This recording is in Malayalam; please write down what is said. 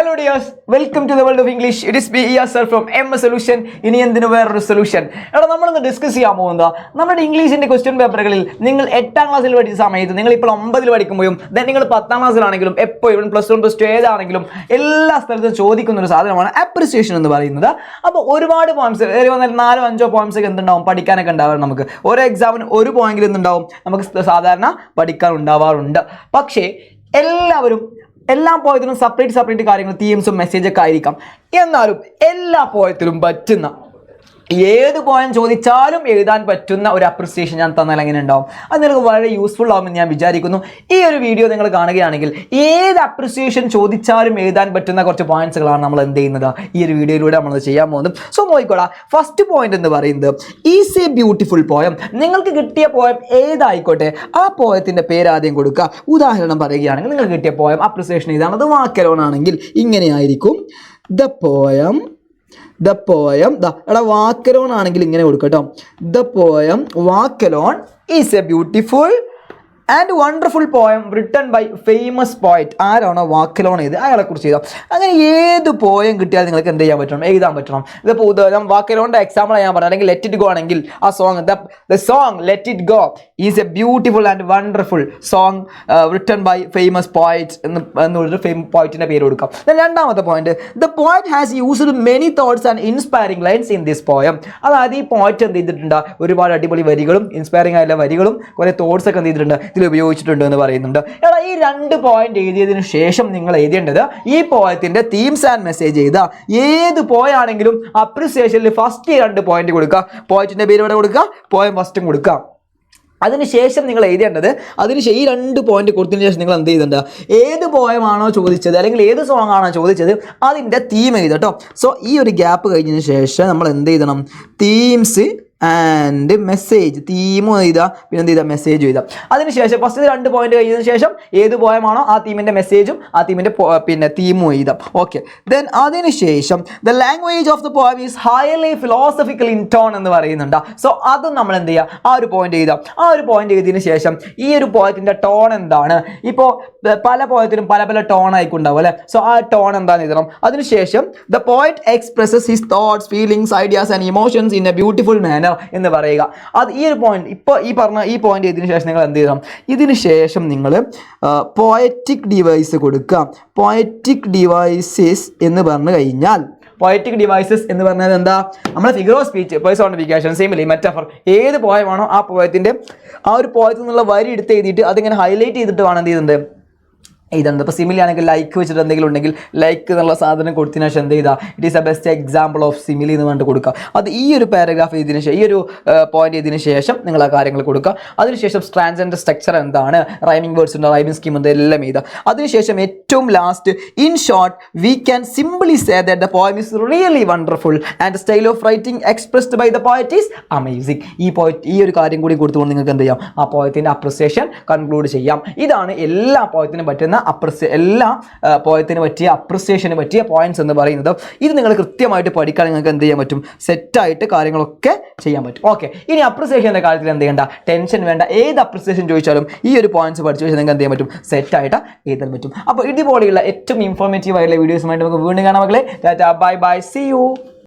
Hello dears welcome to the world of English it is B E sir from M A solution ഇനി എന്തിനു വേറൊരു സൊല്യൂഷൻ എടാ നമ്മളിന്ന് ഡിസ്കസ് ചെയ്യാൻ പോകുന്നത് നമ്മുടെ ഇംഗ്ലീഷിന്റെ ക്വസ്റ്റ്യൻ പേപ്പറുകളിൽ നിങ്ങൾ എട്ടാം ക്ലാസ്സിൽ പഠിച്ച സമയത്ത് നിങ്ങൾ ഇപ്പോൾ ഒമ്പതിൽ പഠിക്കുമ്പോഴും ദെൻ നിങ്ങൾ പത്താം ക്ലാസ്സിലാണെങ്കിലും ഇവൻ പ്ലസ് വൺ പ്ലസ് ടു ഏതാണെങ്കിലും എല്ലാ സ്ഥലത്തും ചോദിക്കുന്ന ഒരു സാധനമാണ് അപ്രിസിയേഷൻ എന്ന് പറയുന്നത്. അപ്പോൾ ഒരുപാട് പോയിന്റ്സ് വന്നാൽ നാലോ അഞ്ചോ പോയിന്റ്സ് ഒക്കെ എന്തുണ്ടാവും? പഠിക്കാനൊക്കെ ഉണ്ടാവാറുണ്ട് നമുക്ക്. ഓരോ എക്സാമിന് ഒരു പോയിന്റിൽ എന്തുണ്ടാവും? നമുക്ക് സാധാരണ പഠിക്കാൻ ഉണ്ടാവാറുണ്ട് പക്ഷേ എല്ലാവരും എല്ലാ പോയത്തിലും സെപ്പറേറ്റ് സെപ്പറേറ്റ് കാര്യങ്ങൾ തീംസും മെസ്സേജൊക്കെ ആയിരിക്കാം. എന്നാലും എല്ലാ പോയത്തിലും പറ്റുന്ന ഏത് പോയിന്റ് ചോദിച്ചാലും എഴുതാൻ പറ്റുന്ന ഒരു അപ്രിസിയേഷൻ ഞാൻ തന്നാൽ എങ്ങനെ ഉണ്ടാവും അത് നിങ്ങൾക്ക് വളരെ യൂസ്ഫുൾ ആവുമെന്ന് ഞാൻ വിചാരിക്കുന്നു. ഈ ഒരു വീഡിയോ നിങ്ങൾ കാണുകയാണെങ്കിൽ ഏത് അപ്രിസിയേഷൻ ചോദിച്ചാലും എഴുതാൻ പറ്റുന്ന കുറച്ച് പോയിന്റ്സുകളാണ് നമ്മൾ എന്ത് ചെയ്യുന്നത്? ഈ ഒരു വീഡിയോയിലൂടെ നമ്മൾ ചെയ്യാൻ പോകുന്നത്. സോ നോക്കിക്കോളാം. ഫസ്റ്റ് പോയിന്റ് എന്ന് പറയുന്നത് ഈസ് എ ബ്യൂട്ടിഫുൾ പോയം നിങ്ങൾക്ക് കിട്ടിയ പോയം ഏതായിക്കോട്ടെ ആ പോയത്തിന്റെ പേര് ആദ്യം കൊടുക്കുക. ഉദാഹരണം പറയുകയാണെങ്കിൽ നിങ്ങൾക്ക് കിട്ടിയ പോയം അപ്രിസിയേഷൻ ഇതാണ്. അത് വാക്കലോൺ ആണെങ്കിൽ ഇങ്ങനെയായിരിക്കും. The poem the poem the എടാ വാക്കലോൺ ആണെങ്കിൽ ഇങ്ങനെ കൊടുക്കട്ടോ കേട്ടോ. The poem walk alone is a beautiful and wonderful poem written by famous poet ആരാണോ വാക്കിലോൺ ചെയ്ത് അയാളെ കുറിച്ച് ചെയ്താൽ അങ്ങനെ ഏത് പോയം കിട്ടിയാൽ നിങ്ങൾക്ക് എന്ത് ചെയ്യാൻ പറ്റണം? എഴുതാൻ പറ്റണം. ഇതിപ്പോൾ ഉദാഹരണം വാക്കിലോണിന്റെ എക്സാമ്പിൾ ഞാൻ പറഞ്ഞു അല്ലെങ്കിൽ ലെറ്റ് ഇറ്റ് ഗോ ആണെങ്കിൽ ആ song the the song let it go is a beautiful and wonderful song written by famous poet എന്ന് എന്നുള്ളൊരു ഫേമ പോയിറ്റിന്റെ പേര് കൊടുക്കാം. രണ്ടാമത്തെ point the poet has used many thoughts and inspiring lines in this poem അതായത് ഈ പോയിറ്റ് എന്ത് ചെയ്തിട്ടുണ്ട്? ഒരുപാട് അടിപൊളി വരികളും ഇൻസ്പയറിംഗ് ആയിട്ടുള്ള വരികളും കുറേ തോട്ട്സ് ഒക്കെ എന്ത് ചെയ്തിട്ടുണ്ട്? ഇതിൽ ഉപയോഗിച്ചിട്ടുണ്ട് എന്ന് പറയുന്നുണ്ട്. എടാ ഈ രണ്ട് പോയിന്റ് എഴുതിയതിനു ശേഷം നിങ്ങൾ എഴുതേണ്ടത് ഈ പോയത്തിന്റെ തീംസ് ആൻഡ് മെസ്സേജ് ചെയ്ത ഏത് പോയാണെങ്കിലും അപ്രിസിയേഷനിൽ ഫസ്റ്റ് രണ്ട് പോയിന്റ് കൊടുക്കുക. പോയിന്റിന്റെ പേര് ഇവിടെ കൊടുക്കുക? പോയം ഫസ്റ്റും കൊടുക്കുക. അതിനുശേഷം നിങ്ങൾ എഴുതേണ്ടത് അതിനുശേഷം ഈ രണ്ട് പോയിന്റ് കൊടുത്തതിന് ശേഷം നിങ്ങൾ എന്ത് ചെയ്തിട്ടുണ്ട് ഏത് പോയമാണോ ചോദിച്ചത് അല്ലെങ്കിൽ ഏത് സോങ് ആണോ ചോദിച്ചത് അതിന്റെ തീം എഴുതട്ടോ സോ ഈ ഒരു ഗ്യാപ്പ് കഴിഞ്ഞതിന് ശേഷം നമ്മൾ എന്ത് ചെയ്യണം തീംസ് ആൻഡ് മെസ്സേജ് തീമും എഴുതുക പിന്നെ എന്ത് ചെയ്താൽ മെസ്സേജ് എഴുതാം അതിനുശേഷം ഫസ്റ്റ് രണ്ട് പോയിന്റ് കഴിഞ്ഞതിന് ശേഷം ഏത് പോയമാണോ ആ തീമിന്റെ മെസ്സേജും ആ തീമിന്റെ പിന്നെ തീമും എഴുതാം. ഓക്കെ ദെൻ അതിനുശേഷം the language of the poem is highly philosophical in tone എന്ന് പറയുന്നുണ്ട്. സോ അതും നമ്മൾ എന്ത് ചെയ്യുക ആ ഒരു പോയിന്റ് എഴുതാം. ആ ഒരു പോയിന്റ് എഴുതിയതിന് ശേഷം ഈ ഒരു പോയത്തിന്റെ ടോൺ എന്താണ്? ഇപ്പോൾ പല പോയത്തിനും പല പല ടോൺ ആയിക്കുണ്ടാവും അല്ലേ? സോ ആ ടോൺ എന്താണെന്ന് എഴുതണം. അതിനുശേഷം the poet expresses his thoughts feelings ideas and emotions in a beautiful manner എന്ന് പറയുക. അത് ഈ ഒരു പോയിന്റ് ഇപ്പോൾ ഈ പറഞ്ഞ ഈ പോയിന്റ് ഇതിന് ശേഷം നിങ്ങൾ എന്ത് ചെയ്യണം? ഇതിന് ശേഷം നിങ്ങൾ പോയറ്റിക് ഡിവൈസ് കൊടുക്കുക. പോയറ്റിക് ഡിവൈസസ് എന്ന് പറഞ്ഞു കഴിഞ്ഞാൽ പോയറ്റിക് ഡിവൈസസ് എന്ന് പറഞ്ഞാൽ എന്താ? നമ്മുടെ figure of speech personification simile metaphor ഏത് പോയമാണോ ആ പോയത്തിന്റെ ആ ഒരു പോയത്തിൽ നിന്നുള്ള വരി എടുത്ത് എഴുതിയിട്ട് അതിങ്ങനെ ഹൈലൈറ്റ് ചെയ്തിട്ട് വേണം എന്ത് ചെയ്യുന്നത് ഇതുണ്ട്. ഇപ്പോൾ സിമിലി ആണെങ്കിൽ ലൈക്ക് വെച്ചിട്ട് എന്തെങ്കിലും ഉണ്ടെങ്കിൽ ലൈക്ക് എന്നുള്ള സാധനം കൊടുത്തതിന് ശേഷം എന്ത് ചെയ്താൽ it is a best example of simile എന്ന് പറഞ്ഞിട്ട് കൊടുക്കുക. അത് ഈ ഒരു പാരഗ്രാഫ് ചെയ്തതിന് ശേഷം ഈ ഒരു പോയിന്റ് ചെയ്തതിന് ശേഷം നിങ്ങൾ ആ കാര്യങ്ങൾ കൊടുക്കുക. അതിനുശേഷം സ്ട്രാൻസിന്റെ സ്ട്രക്ചർ എന്താണ്? റൈമിംഗ് വേർഡ്സ് ഉണ്ട് റൈമിംഗ് സ്കീം ഉണ്ട് എല്ലാം ചെയ്താൽ അതിനുശേഷം ഏറ്റവും last in short we can simply say that the poem is really wonderful and style of writing expressed by the poet is amazing ഈ പോയറ്റ് ഈ ഒരു കാര്യം കൂടി കൊടുത്തുകൊണ്ട് നിങ്ങൾക്ക് എന്ത് ചെയ്യാം? ആ പോയത്തിന്റെ അപ്രിസിയേഷൻ കൺക്ലൂഡ് ചെയ്യാം. ഇതാണ് എല്ലാ പോയത്തിനും പറ്റുന്ന അപ്രിസി എല്ലാ പോയത്തിന് പറ്റിയ അപ്രിസിയേഷന് പറ്റിയ പോയിന്റ്സ് എന്ന് പറയുന്നത് ഇത് നിങ്ങൾ കൃത്യമായിട്ട് പഠിക്കാൻ നിങ്ങൾക്ക് എന്ത് ചെയ്യാൻ പറ്റും? സെറ്റായിട്ട് കാര്യങ്ങളൊക്കെ ചെയ്യാൻ പറ്റും. ഓക്കെ ഇനി അപ്രിസിയേഷന്റെ കാര്യത്തിൽ എന്ത് ചെയ്യേണ്ട? ടെൻഷൻ വേണ്ട. ഏത് അപ്രിസിയേഷൻ ചോദിച്ചാലും ഈ ഒരു പോയിന്റ്സ് പഠിച്ചു വെച്ചാൽ നിങ്ങൾക്ക് എന്ത് ചെയ്യാൻ പറ്റും? സെറ്റായിട്ട് എഴുതാൻ പറ്റും. അപ്പോൾ ഇതുപോലെയുള്ള ഏറ്റവും ഇൻഫോർമേറ്റീവ് ആയിട്ടുള്ള വീഡിയോസുമായിട്ട് നമുക്ക് വീണ്ടും കാണാം മക്കളെ. Bye bye C U